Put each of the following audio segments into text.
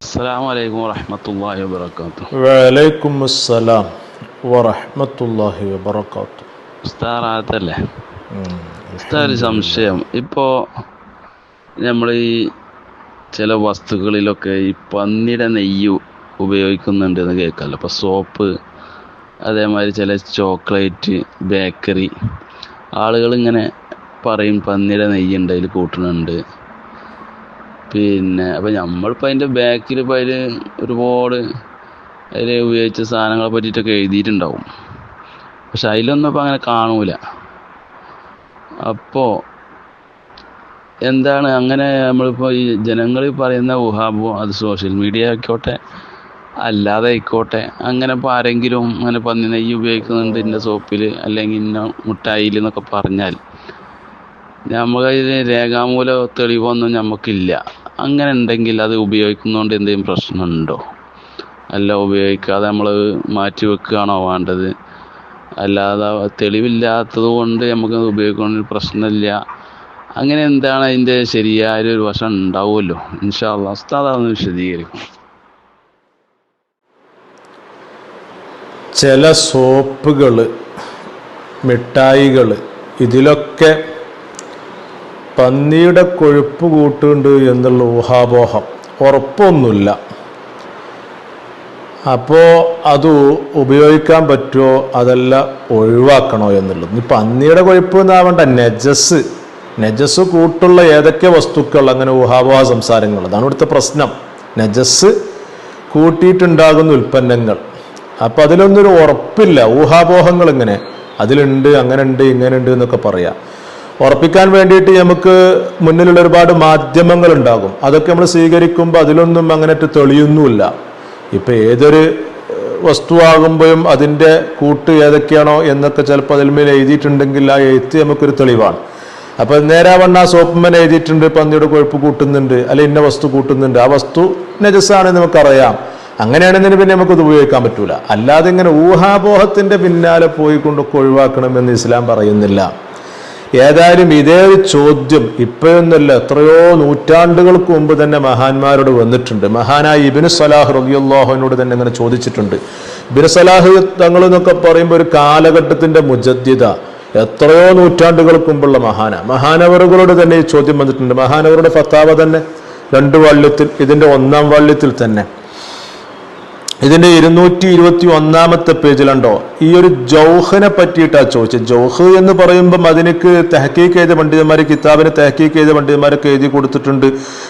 السلام عليكم ورحمة الله وبركاته വലൈക്കും അസ്സലാം വറഹ്മത്തുള്ളാഹി വബറകാത്തു ഉസ്താറാത്തല്ലേ ഉസ്താദ് ഒരു സംശയം ഇപ്പോൾ നമ്മൾ ഈ ചില വസ്തുക്കളിലൊക്കെ ഈ പന്നിയുടെ നെയ്യ് ഉപയോഗിക്കുന്നുണ്ട് എന്ന് കേൾക്കാമല്ലോ ഇപ്പോൾ സോപ്പ് അതേമാതിരി ചില ചോക്ലേറ്റ് ബേക്കറി ആളുകൾ ഇങ്ങനെ പറയും പന്നിയുടെ നെയ്യ് ഉണ്ട് അതിൽ കൂട്ടുന്നുണ്ട് പിന്നെ അപ്പോൾ നമ്മളിപ്പോൾ അതിന്റെ ബാക്കിൽ ഇപ്പോൾ അതിൽ ഒരുപാട് അതിൽ ഉപയോഗിച്ച സാധനങ്ങളെ പറ്റിയിട്ടൊക്കെ എഴുതിയിട്ടുണ്ടാവും. പക്ഷെ അതിലൊന്നും ഇപ്പം അങ്ങനെ കാണൂല. അപ്പോൾ എന്താണ് അങ്ങനെ നമ്മളിപ്പോൾ ഈ ജനങ്ങൾ പറയുന്ന ഊഹാബോ അത് സോഷ്യൽ മീഡിയ ആയിക്കോട്ടെ അല്ലാതെ ആയിക്കോട്ടെ അങ്ങനെ ഇപ്പോൾ ആരെങ്കിലും അങ്ങനെ പന്നി നെയ്യ് ഉപയോഗിക്കുന്നുണ്ട് ഇന്ന സോപ്പിൽ അല്ലെങ്കിൽ ഇന്ന മുട്ടായിൽ എന്നൊക്കെ പറഞ്ഞാൽ നമുക്കതിൽ രേഖാമൂല തെളിവൊന്നും നമുക്കില്ല അങ്ങനെ ഉണ്ടെങ്കിൽ അത് ഉപയോഗിക്കുന്നതുകൊണ്ട് എന്തെങ്കിലും പ്രശ്നമുണ്ടോ അല്ല ഉപയോഗിക്കാതെ നമ്മൾ മാറ്റി വെക്കുകയാണോ വേണ്ടത്? അല്ലാതെ തെളിവില്ലാത്തത് കൊണ്ട് നമുക്ക് ഉപയോഗിക്കുന്നതിൽ പ്രശ്നമില്ല അങ്ങനെ എന്താണ് അതിന്റെ ശരിയായ ഒരു വശം ഉണ്ടാവുമല്ലോ? ഇൻഷാല്ല ഉസ്താദ് അതൊന്ന് വിശദീകരിക്കും ചില സോപ്പുകൾ മിഠായികൾ ഇതിലൊക്കെ പന്നിയുടെ കൊഴുപ്പ് കൂട്ടുണ്ട് എന്നുള്ള ഊഹാപോഹം. ഉറപ്പൊന്നുമില്ല. അപ്പോൾ അത് ഉപയോഗിക്കാൻ പറ്റുമോ? അതല്ല ഒഴിവാക്കണോ എന്നുള്ളത്. ഈ പന്നിയുടെ കൊഴുപ്പ് എന്നാവണ്ട നെജസ്. നെജസ് കൂട്ടുള്ള ഏതൊക്കെ വസ്തുക്കൾ? അങ്ങനെ ഊഹാപോഹ സംസാരങ്ങൾ. അതാണ് ഇവിടുത്തെ പ്രശ്നം. നെജസ് കൂട്ടിയിട്ടുണ്ടാകുന്ന ഉൽപ്പന്നങ്ങൾ. അപ്പം അതിലൊന്നൊരു ഉറപ്പില്ല. ഊഹാപോഹങ്ങൾ ഇങ്ങനെ. അതിലുണ്ട് അങ്ങനെ ഉണ്ട് ഇങ്ങനെ ഉണ്ട് എന്നൊക്കെ പറയാം. ഉറപ്പിക്കാൻ വേണ്ടിയിട്ട് നമുക്ക് മുന്നിലുള്ള ഒരുപാട് മാധ്യമങ്ങൾ ഉണ്ടാകും അതൊക്കെ നമ്മൾ സ്വീകരിക്കുമ്പോൾ അതിലൊന്നും അങ്ങനെ തെളിയൊന്നുമില്ല. ഇപ്പം ഏതൊരു വസ്തുവാകുമ്പോഴും അതിന്റെ കൂട്ട് ഏതൊക്കെയാണോ എന്നൊക്കെ ചിലപ്പോൾ അതിന്മേൽ എഴുതിയിട്ടുണ്ടെങ്കിൽ ആ എഴുത്ത് നമുക്കൊരു തെളിവാണ്. അപ്പോൾ നേരാവണ്ണ ആ സോപ്പുമ്മൻ എഴുതിയിട്ടുണ്ട് പന്നിയുടെ കൊഴുപ്പ് കൂട്ടുന്നുണ്ട് അല്ലെ ഇന്ന വസ്തു കൂട്ടുന്നുണ്ട്. ആ വസ്തു നജസ്സാണെന്ന് നമുക്കറിയാം. അങ്ങനെയാണെന്നതിന് പിന്നെ നമുക്കത് ഉപയോഗിക്കാൻ പറ്റൂല. അല്ലാതെ ഇങ്ങനെ ഊഹാപോഹത്തിന്റെ പിന്നാലെ പോയിക്കൊണ്ടൊക്കെ ഒഴിവാക്കണമെന്ന് ഇസ്ലാം പറയുന്നില്ല. ഏതായാലും ഇതേ ചോദ്യം ഇപ്പോഴൊന്നുമല്ല എത്രയോ നൂറ്റാണ്ടുകൾക്ക് മുമ്പ് തന്നെ മഹാന്മാരോട് വന്നിട്ടുണ്ട്. മഹാനായ ഇബിന് സലാഹ് റബിയുല്ലാഹുവിനോട് തന്നെ ഇങ്ങനെ ചോദിച്ചിട്ടുണ്ട്. ഇബിന് സലാഹ് തങ്ങൾ എന്നൊക്കെ പറയുമ്പോൾ ഒരു കാലഘട്ടത്തിന്റെ മുജദ്യത എത്രയോ നൂറ്റാണ്ടുകൾക്ക് മുമ്പുള്ള മഹാന. മഹാനവറുകളോട് തന്നെ ഈ ചോദ്യം വന്നിട്ടുണ്ട്. മഹാനവറുടെ ഫത്താവ തന്നെ രണ്ട് വള്ളിത്തിൽ ഇതിന്റെ ഒന്നാം വള്ളിത്തിൽ തന്നെ. ഇതിന്റെ ഇരുന്നൂറ്റി ഇരുപത്തി ഒന്നാമത്തെ പേജിലുണ്ടോ ഈ ഒരു ജൗഹനെ പറ്റിയിട്ടാ ചോദിച്ചത് ജൗഹ് എന്ന് പറയുമ്പം അതിനക്ക് തെഹക്കീക്ക് ചെയ്ത പണ്ഡിതന്മാർ കിതാബിന് തെഹക്കീക്ക് ചെയ്ത പണ്ഡിതന്മാരൊക്കെ എഴുതി കൊടുത്തിട്ടുണ്ട്.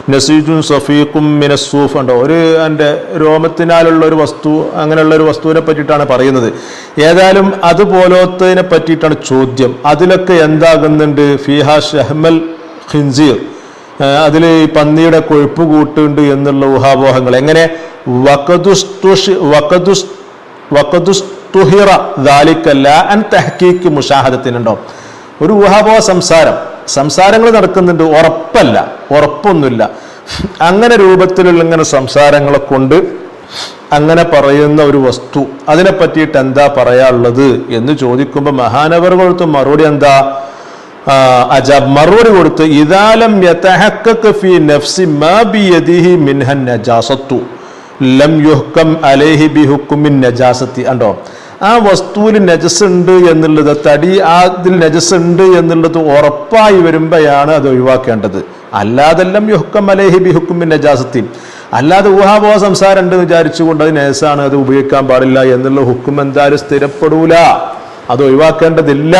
നസീജും സഫീഖും മിനസൂഫ് ഉണ്ടോ ഒരു എന്റെ രോമത്തിനാലുള്ള ഒരു വസ്തു അങ്ങനെയുള്ള ഒരു വസ്തുവിനെ പറ്റിയിട്ടാണ് പറയുന്നത്. ഏതായാലും അതുപോലത്തതിനെ പറ്റിയിട്ടാണ് ചോദ്യം. അതിലൊക്കെ എന്താകുന്നുണ്ട്? ഫിഹ ഷഹ്മൽ ഖിൻസീർ. അതിൽ ഈ പന്നിയുടെ കൊഴുപ്പ് കൂട്ടുണ്ട് എന്നുള്ള ഊഹാപോഹങ്ങൾ. എങ്ങനെ? ദാലിക്കല്ല അൻ മുഷാഹദത്തിനുണ്ടോ? ഒരു ഊഹാപോഹ സംസാരം. സംസാരങ്ങൾ നടക്കുന്നുണ്ട്. ഉറപ്പല്ല. ഉറപ്പൊന്നുമില്ല. അങ്ങനെ രൂപത്തിലുള്ള ഇങ്ങനെ സംസാരങ്ങളെ കൊണ്ട് അങ്ങനെ പറയുന്ന ഒരു വസ്തു അതിനെ പറ്റിയിട്ട് എന്താ പറയാനുള്ളത് എന്ന് ചോദിക്കുമ്പോൾ മഹാനവർ കൊടുത്ത മറുപടി എന്താ? അജാബ് മറുപടി കൊടുത്ത് ഇതാലം ഫീ നഫ്സി മാ മിൻഹൻ നജാസത്തു ലം യുഹ്കം അലൈഹി ബിഹുക്കുമിൻ നജാസത്തി. കണ്ടോ? ആ വസ്തുവിൽ നജസ് ഉണ്ട് എന്നുള്ളത് തടി അതിൽ നജസ് ഉണ്ട് എന്നുള്ളത് ഉറപ്പായി വരുമ്പോഴാണ് അത് ഒഴിവാക്കേണ്ടത്. അല്ലാതെല്ലാം അലേഹി ബി ഹുക്കുമിൻ നജാസത്തി അല്ലാതെ ഊഹാപോഹ സംസാരം ഉണ്ട് വിചാരിച്ചുകൊണ്ട് അത് നജസാണ് അത് ഉപയോഗിക്കാൻ പാടില്ല എന്നുള്ള ഹുക്കും എന്തായാലും സ്ഥിരപ്പെടൂല. അത് ഒഴിവാക്കേണ്ടതില്ല.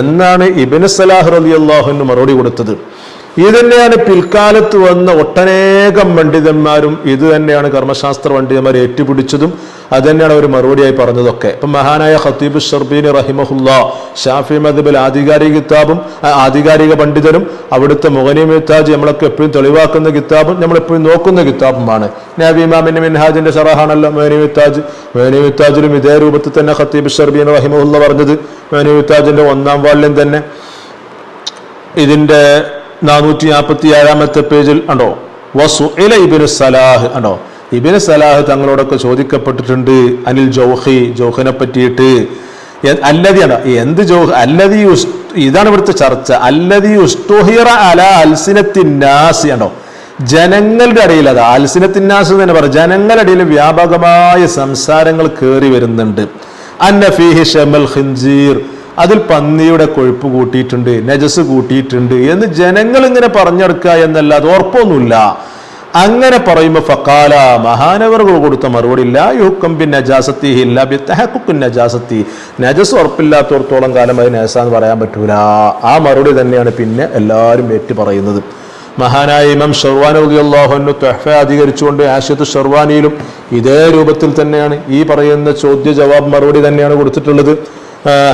എന്നാണ് ഇബിന് സലാഹ് റലി അള്ളാഹുവിന് മറുപടി കൊടുത്തത്. ഇത് തന്നെയാണ് പിൽക്കാലത്ത് വന്ന ഒട്ടനേകം പണ്ഡിതന്മാരും ഇത് തന്നെയാണ് കർമ്മശാസ്ത്ര പണ്ഡിതന്മാർ ഏറ്റുപിടിച്ചതും അത് തന്നെയാണ് അവർ മറുപടിയായി പറഞ്ഞതൊക്കെ. ഇപ്പം മഹാനായ ഖത്തീബ് ഷർബീൻ റഹിമഹുല്ല ഷാഫി മദബിൽ ആധികാരിക കിതാബും ആധികാരിക പണ്ഡിതരും അവിടുത്തെ മുഗനി മിത്താജ് നമ്മളൊക്കെ എപ്പോഴും തെളിവാക്കുന്ന കിതാബും നമ്മൾ എപ്പോഴും നോക്കുന്ന കിതാബുമാണ്. നബി ഇമാമിന്റെ മിൻഹാജിന്റെ ഷറഹാണല്ലോ മുഗനി മിത്താജ് മുഗനി മിത്താജിലും ഇതേ രൂപത്തിൽ തന്നെ ഖത്തീബ് ഷർബീൻ റഹിമഹുല്ല പറഞ്ഞത്. മുഗനി മിത്താജിന്റെ ഒന്നാം വാളിലും തന്നെ ഇതിന്റെ നാനൂറ്റി നാൽപ്പത്തി ഏഴാമത്തെ പേജിൽ ഉണ്ടോ വസു ഇല ഇബിന് സലാഹ് ഉണ്ടോ ഇബിന് സലാഹ് തങ്ങളോടൊക്കെ ചോദിക്കപ്പെട്ടിട്ടുണ്ട് അനിൽ ജോഹി ജോഹിനെ പറ്റിയിട്ട്. അല്ലതിയാണ് എന്ത് ജോഹ്? അല്ലതി ഇതാണ് ഇവിടുത്തെ ചർച്ച. അല്ലതി ഉസ്തുഹിറ അല അൽസിനത്തിന്നാസി ആണോ ജനങ്ങളുടെ ഇടയിൽ അത് അൽസിനത്തിന്നാസ് തന്നെ പറയും. ജനങ്ങളുടെ ഇടയിൽ വ്യാപകമായ സംസാരങ്ങൾ കയറി വരുന്നുണ്ട്. അന്ന ഫീഹി ഷമൽ ഖിൻസീർ അതിൽ പന്നിയുടെ കൊഴുപ്പ് കൂട്ടിയിട്ടുണ്ട് നജസ് കൂട്ടിയിട്ടുണ്ട് എന്ന് ജനങ്ങൾ ഇങ്ങനെ പറഞ്ഞെടുക്കുക എന്നല്ലാതെ ഉറപ്പൊന്നുമില്ല. അങ്ങനെ പറയുമ്പോൾ ഫക്കാല മഹാനവറുകൾ കൊടുത്ത മറുപടി ഇല്ല യുക്കം ബിൻ നജാസത്തി ഇല്ല ബി നജാസത്തി. നജസ് ഉറപ്പില്ലാത്തോടത്തോളം കാലം അത് നജസാന്ന് പറയാൻ പറ്റൂല. ആ മറുപടി തന്നെയാണ് പിന്നെ എല്ലാവരും ഏറ്റു പറയുന്നത്. മഹാനായ ഇമാം അള്ളാഹുനു തെഹ്ഫ അധികരിച്ചുകൊണ്ട് ആശയത്ത് ഷർവാനിയിലും ഇതേ രൂപത്തിൽ തന്നെയാണ് ഈ പറയുന്ന ചോദ്യ ജവാബ് മറുപടി തന്നെയാണ് കൊടുത്തിട്ടുള്ളത്.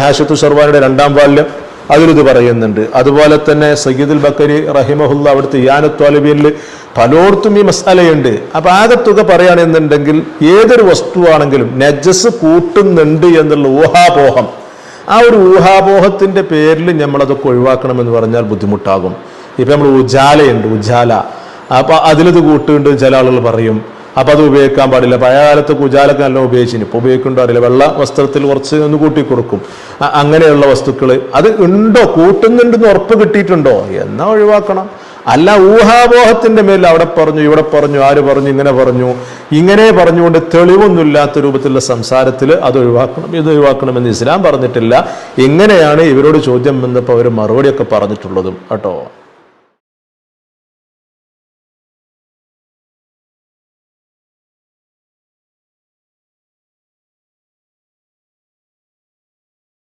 ഹാഷത്ത് ഷർവാനിയുടെ രണ്ടാം വാല്യം അതിലിത് പറയുന്നുണ്ട്. അതുപോലെ തന്നെ സയ്യിദുൽ ബക്കരി റഹിമഹുല്ല അവിടുത്തെ യാനത്വാലിബിയിൽ പലയിടത്തും ഈ മസാലയുണ്ട്. അപ്പൊ ആകെ തുക പറയുകയാണെന്നുണ്ടെങ്കിൽ ഏതൊരു വസ്തുവാണെങ്കിലും നജസ് കൂട്ടുന്നുണ്ട് എന്നുള്ള ഊഹാപോഹം. ആ ഒരു ഊഹാപോഹത്തിന്റെ പേരിൽ നമ്മളതൊക്കെ ഒഴിവാക്കണമെന്ന് പറഞ്ഞാൽ ബുദ്ധിമുട്ടാകും. ഇപ്പൊ നമ്മൾ ഉജാലയുണ്ട് ഉജാല അപ്പൊ അതിലിത് കൂട്ടുന്നുണ്ട് ചില ആളുകൾ പറയും അപ്പൊ അത് ഉപയോഗിക്കാൻ പാടില്ല. പഴയ കാലത്ത് കുജാലൊക്കെ നല്ല ഉപയോഗിച്ചിന്. ഇപ്പൊ ഉപയോഗിക്കുന്നുണ്ടോ അറിയില്ല. വെള്ള വസ്ത്രത്തിൽ കുറച്ച് ഒന്ന് കൂട്ടി കൊടുക്കും. അങ്ങനെയുള്ള വസ്തുക്കൾ അത് ഉണ്ടോ? കൂട്ടുന്നുണ്ടെന്ന് ഉറപ്പ് കിട്ടിയിട്ടുണ്ടോ? എന്നാ ഒഴിവാക്കണം. അല്ല ഊഹാപോഹത്തിന്റെ മേൽ അവിടെ പറഞ്ഞു ഇവിടെ പറഞ്ഞു ആര് പറഞ്ഞു ഇങ്ങനെ പറഞ്ഞു. ഇങ്ങനെ പറഞ്ഞുകൊണ്ട് തെളിവൊന്നുമില്ലാത്ത രൂപത്തിലുള്ള സംസാരത്തിൽ അത് ഒഴിവാക്കണം ഇത് ഒഴിവാക്കണം എന്ന് ഇസ്ലാം പറഞ്ഞിട്ടില്ല. എങ്ങനെയാണ് ഇവരോട് ചോദ്യം വന്നപ്പോൾ അവർ മറുപടിയൊക്കെ പറഞ്ഞിട്ടുള്ളതും. കേട്ടോ?